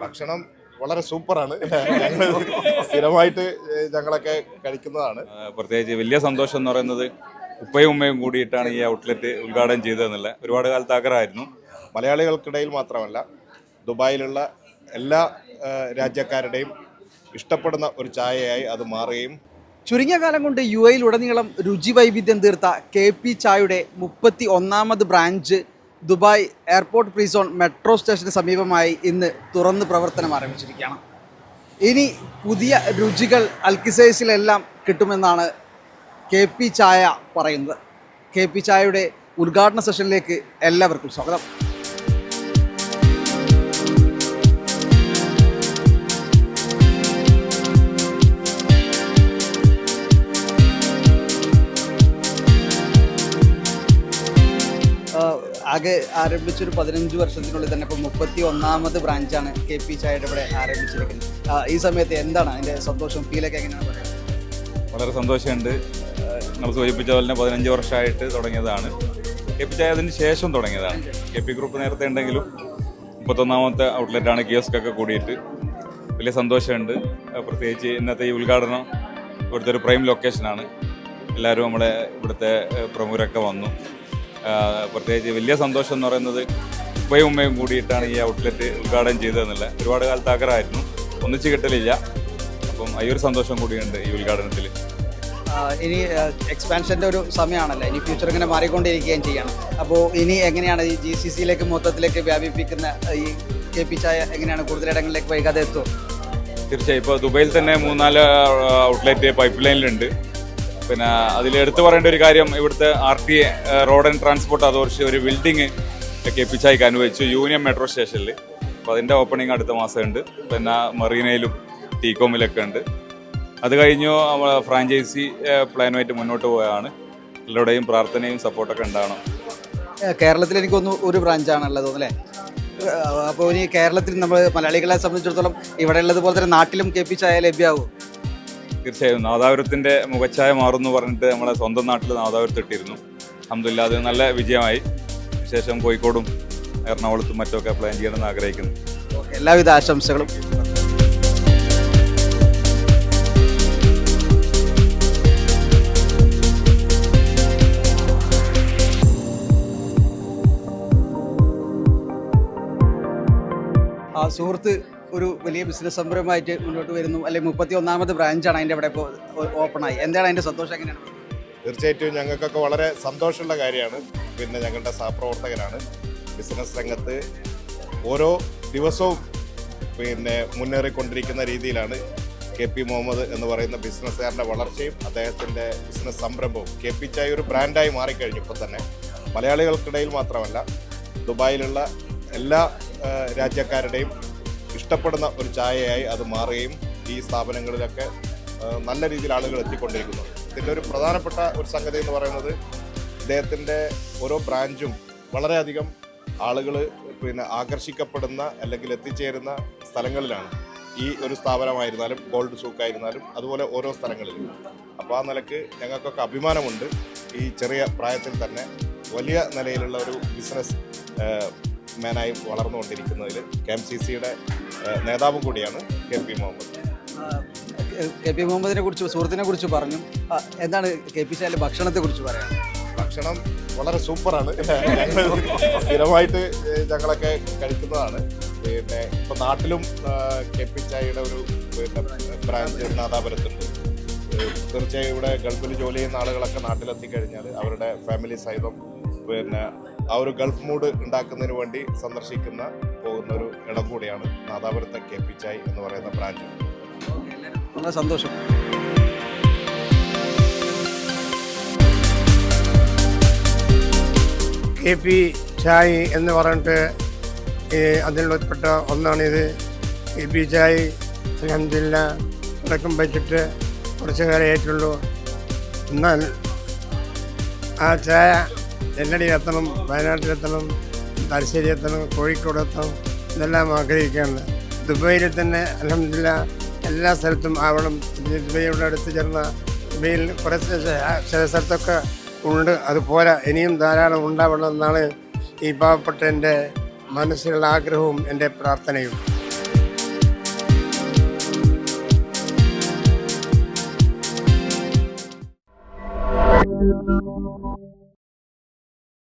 ഭക്ഷണം വളരെ സൂപ്പറാണ്. ഞങ്ങൾ സ്ഥിരമായിട്ട് ഞങ്ങളൊക്കെ കഴിക്കുന്നതാണ്. പ്രത്യേകിച്ച് വലിയ സന്തോഷം എന്ന് പറയുന്നത് ഉപ്പയും ഉമ്മയും കൂടിയിട്ടാണ് ഈ ഔട്ട്ലെറ്റ് ഉദ്ഘാടനം ചെയ്തതെന്നുള്ള ഒരുപാട് കാലത്ത് ആഗ്രഹമായിരുന്നു. മലയാളികൾക്കിടയിൽ മാത്രമല്ല ദുബായിലുള്ള എല്ലാ രാജ്യക്കാരുടെയും ഇഷ്ടപ്പെടുന്ന ഒരു ചായയായി അത് മാറുകയും ചുരുങ്ങിയ കാലം കൊണ്ട് യു എയിലുടനീളം രുചി വൈവിധ്യം തീർത്ത കെ പി ചായയുടെ മുപ്പത്തി ഒന്നാമത് branch Dubai airport free zone metro സ്റ്റേഷന് സമീപമായി ഇന്ന് തുറന്ന് പ്രവർത്തനം ആരംഭിച്ചിരിക്കുകയാണ്. ഇനി പുതിയ രുചികൾ അൽക്കിസൈസിലെല്ലാം കിട്ടുമെന്നാണ് കെ പി ചായ പറയുന്നത്. കെ പി ചായയുടെ ഉദ്ഘാടന സെഷനിലേക്ക് എല്ലാവർക്കും സ്വാഗതം. ആകെ ആരംഭിച്ചൊരു പതിനഞ്ച് വർഷത്തിനുള്ളിൽ തന്നെ ഇപ്പോൾ മുപ്പത്തി ഒന്നാമത് ബ്രാഞ്ചാണ് കെ പി ചായയുടെ ഇവിടെ ആരംഭിച്ചിരിക്കുന്നത്. ഈ സമയത്ത് എന്താണ് അതിന്റെ സന്തോഷം ഫീലൊക്കെ എങ്ങനെയാണ് പറയുന്നത് വളരെ സന്തോഷമുണ്ട്. നിങ്ങൾ സൂചിപ്പിച്ച പോലെ തന്നെ പതിനഞ്ച് വർഷമായിട്ട് തുടങ്ങിയതാണ്. കെ പി ചായ അതിന് ശേഷം തുടങ്ങിയതാണ്. കെ പി ഗ്രൂപ്പ് നേരത്തെ ഉണ്ടെങ്കിലും മുപ്പത്തൊന്നാമത്തെ ഔട്ട്ലെറ്റാണ് കിയോസ്കൊക്കെ കൂടിയിട്ട്. വലിയ സന്തോഷമുണ്ട്. പ്രത്യേകിച്ച് ഇന്നത്തെ ഈ ഉദ്ഘാടനം ഇവിടുത്തെ ഒരു പ്രൈം ലൊക്കേഷനാണ് എല്ലാവരും നമ്മുടെ ഇവിടുത്തെ പ്രമുഖരൊക്കെ വന്നു. പ്രത്യേകിച്ച് വലിയ സന്തോഷം എന്ന് പറയുന്നത് ഉപ്പയും ഉമ്മയും കൂടിയിട്ടാണ് ഈ ഔട്ട്ലെറ്റ് ഉദ്ഘാടനം ചെയ്തതെന്നുള്ള ഒരുപാട് കാലത്ത് ആഗ്രഹമായിരുന്നു. ഒന്നിച്ച് കിട്ടലില്ല. അപ്പം ഈ ഒരു സന്തോഷം കൂടിയുണ്ട് ഈ ഉദ്ഘാടനത്തിൽ. ഇനി എക്സ്പാൻഷന്റെ ഒരു സമയമാണല്ലോ. ഇനി ഫ്യൂച്ചർ ഇങ്ങനെ മാറിക്കൊണ്ടിരിക്കുകയും ചെയ്യണം. അപ്പോൾ ഇനി എങ്ങനെയാണ് ഈ ജി സി സിയിലേക്ക് മൊത്തത്തിലേക്ക് വ്യാപിപ്പിക്കുന്ന ഈ കെ പി ചായ എങ്ങനെയാണ് കൂടുതലിടങ്ങളിലേക്ക് വൈകാതെ എത്തുമോ തീർച്ചയായും. ഇപ്പോൾ ദുബൈയിൽ തന്നെ മൂന്നാൽ ഔട്ട്ലെറ്റ് പൈപ്പ് ലൈനിലുണ്ട് പിന്നെ അതിൽ എടുത്തു പറയേണ്ട ഒരു കാര്യം ഇവിടുത്തെ R T road and transport authority ഒരു ബിൽഡിംഗ് കെപ്പിച്ചായിക്ക് അനുവദിച്ചു യൂണിയൻ മെട്രോ സ്റ്റേഷനിൽ അപ്പോൾ അതിന്റെ ഓപ്പണിംഗ് അടുത്ത മാസം ഉണ്ട് പിന്നെ മറീനയിലും ടീകോമിലൊക്കെ ഉണ്ട്. അത് കഴിഞ്ഞു നമ്മൾ ഫ്രാഞ്ചൈസി പ്ലാനുമായിട്ട് മുന്നോട്ട് പോയാണ് എല്ലാവരുടെയും പ്രാർത്ഥനയും സപ്പോർട്ടൊക്കെ ഉണ്ടാവണം. കേരളത്തിൽ എനിക്കൊന്ന് ഒരു ബ്രാഞ്ചാണുള്ളത് അല്ലേ? അപ്പോൾ ഇനി കേരളത്തിൽ നമ്മൾ മലയാളികളെ സംബന്ധിച്ചിടത്തോളം ഇവിടെ ഉള്ളതുപോലെ തന്നെ നാട്ടിലും കെ പി ചായ ലഭ്യമാകും തീർച്ചയായും നാദാപുരത്തിന്റെ മുഖച്ഛായ മാറുന്നു പറഞ്ഞിട്ട് നമ്മളെ സ്വന്തം നാട്ടിൽ നാദാപുരത്ത് ഇട്ടിരുന്നു. അഹമ്മദില്ല അത് നല്ല വിജയമായി. വിശേഷം കോഴിക്കോടും എറണാകുളത്തും മറ്റൊക്കെ പ്ലാൻ ചെയ്യണമെന്ന് ആഗ്രഹിക്കുന്നു. എല്ലാവിധ ആശംസകളും. ആ സുഹൃത്ത് ഒരു വലിയ ബിസിനസ് സംരംഭമായിട്ട് മുന്നോട്ട് വരുന്നു. അല്ലെങ്കിൽ മുപ്പത്തി ഒന്നാമത് ബ്രാഞ്ചാണ് അതിന്റെ അവിടെ ഇപ്പോൾ ഓപ്പണായി എന്താണ് അതിന്റെ സന്തോഷം എങ്ങനെയാണ്? തീർച്ചയായിട്ടും ഞങ്ങൾക്കൊക്കെ വളരെ സന്തോഷമുള്ള കാര്യമാണ്. പിന്നെ ഞങ്ങളുടെ സഹപ്രവർത്തകരാണ്. ബിസിനസ് രംഗത്ത് ഓരോ ദിവസവും പിന്നെ മുന്നേറിക്കൊണ്ടിരിക്കുന്ന രീതിയിലാണ് കെ പി മുഹമ്മദ് എന്ന് പറയുന്ന ബിസിനസ്സുകാരന്റെ വളർച്ചയും അദ്ദേഹത്തിന്റെ ബിസിനസ് സംരംഭവും കെ പി ചായ ഒരു ബ്രാൻഡായി മാറിക്കഴിഞ്ഞു ഇപ്പോൾ തന്നെ. മലയാളികൾക്കിടയിൽ മാത്രമല്ല ദുബായിലുള്ള എല്ലാ രാജ്യക്കാരുടെയും ഇഷ്ടപ്പെടുന്ന ഒരു ചായയായി അത് മാറുകയും ഈ സ്ഥാപനങ്ങളിലൊക്കെ നല്ല രീതിയിൽ ആളുകൾ എത്തിക്കൊണ്ടിരിക്കുന്നു. ഇതിന്റെ ഒരു പ്രധാനപ്പെട്ട ഒരു സംഗതി എന്ന് പറയുന്നത് ഇദ്ദേഹത്തിന്റെ ഓരോ ബ്രാഞ്ചും വളരെയധികം ആളുകൾ പിന്നെ ആകർഷിക്കപ്പെടുന്ന അല്ലെങ്കിൽ എത്തിച്ചേരുന്ന സ്ഥലങ്ങളിലാണ്. ഈ ഒരു സ്ഥാപനമായിരുന്നാലും ഗോൾഡ് സൂക്കായിരുന്നാലും അതുപോലെ ഓരോ സ്ഥലങ്ങളിലും. അപ്പോൾ ആ നിലയ്ക്ക് ഞങ്ങൾക്കൊക്കെ അഭിമാനമുണ്ട്. ഈ ചെറിയ പ്രായത്തിൽ തന്നെ വലിയ നിലയിലുള്ള ഒരു ബിസിനസ് മാനായി വളർന്നുകൊണ്ടിരിക്കുന്നതിൽ കെ എം സി സിയുടെ നേതാവും കൂടിയാണ് K P Muhammad. K P മുഹമ്മദിനെ കുറിച്ച് സുഹൃത്തിനെ കുറിച്ച് പറഞ്ഞു. എന്താണ് കെ പി ചായയിലെ ഭക്ഷണത്തെ കുറിച്ച് പറയാം ഭക്ഷണം വളരെ സൂപ്പറാണ്. സ്ഥിരമായിട്ട് ഞങ്ങളൊക്കെ കഴിക്കുന്നതാണ്. പിന്നെ ഇപ്പൊ നാട്ടിലും കെ പി ചായയുടെ ഒരു ബ്രാഞ്ച് നാദാപുരത്തുണ്ട്. തീർച്ചയായും ഇവിടെ ഗൾഫിൽ ജോലി ചെയ്യുന്ന ആളുകളൊക്കെ നാട്ടിലെത്തി കഴിഞ്ഞാൽ അവരുടെ ഫാമിലി സഹിതം പിന്നെ ആ ഒരു ഗൾഫ് മൂഡ് ഉണ്ടാക്കുന്നതിന് വേണ്ടി സന്ദർശിക്കുന്ന പോകുന്ന ഒരു ഇടം കൂടിയാണ് നാദാപുരത്തെ കെ പി ചായ് എന്ന് പറയുന്ന ബ്രാഞ്ച്. വളരെ സന്തോഷം. കെ പി ചായ് എന്ന് പറഞ്ഞിട്ട് അതിൽ അതിലുൾപ്പെട്ട ഒന്നാണിത്. കെ പി ചായ് അലഹമില്ല തുടക്കം വെച്ചിട്ട് കുറച്ച് കാലമായിട്ടുള്ളൂ എന്നാൽ ആ ചായ എല്ലടിയിലെത്തണം വയനാട്ടിലെത്തണം തലശ്ശേരി എത്തണം കോഴിക്കോട് എത്തണം. ഇതെല്ലാം ആഗ്രഹിക്കുകയാണ് ദുബൈയിൽ തന്നെ അലഹമില്ല എല്ലാ സ്ഥലത്തും ആവണം. ദുബൈയുടെ അടുത്ത് ചേർന്ന ദുബൈയിൽ കുറേ ചില സ്ഥലത്തൊക്കെ ഉണ്ട്. അതുപോലെ ഇനിയും ധാരാളം ഉണ്ടാവണം എന്നാണ് ഈ പാവപ്പെട്ട എന്റെ മനസ്സിലുള്ള ആഗ്രഹവും എന്റെ പ്രാർത്ഥനയും.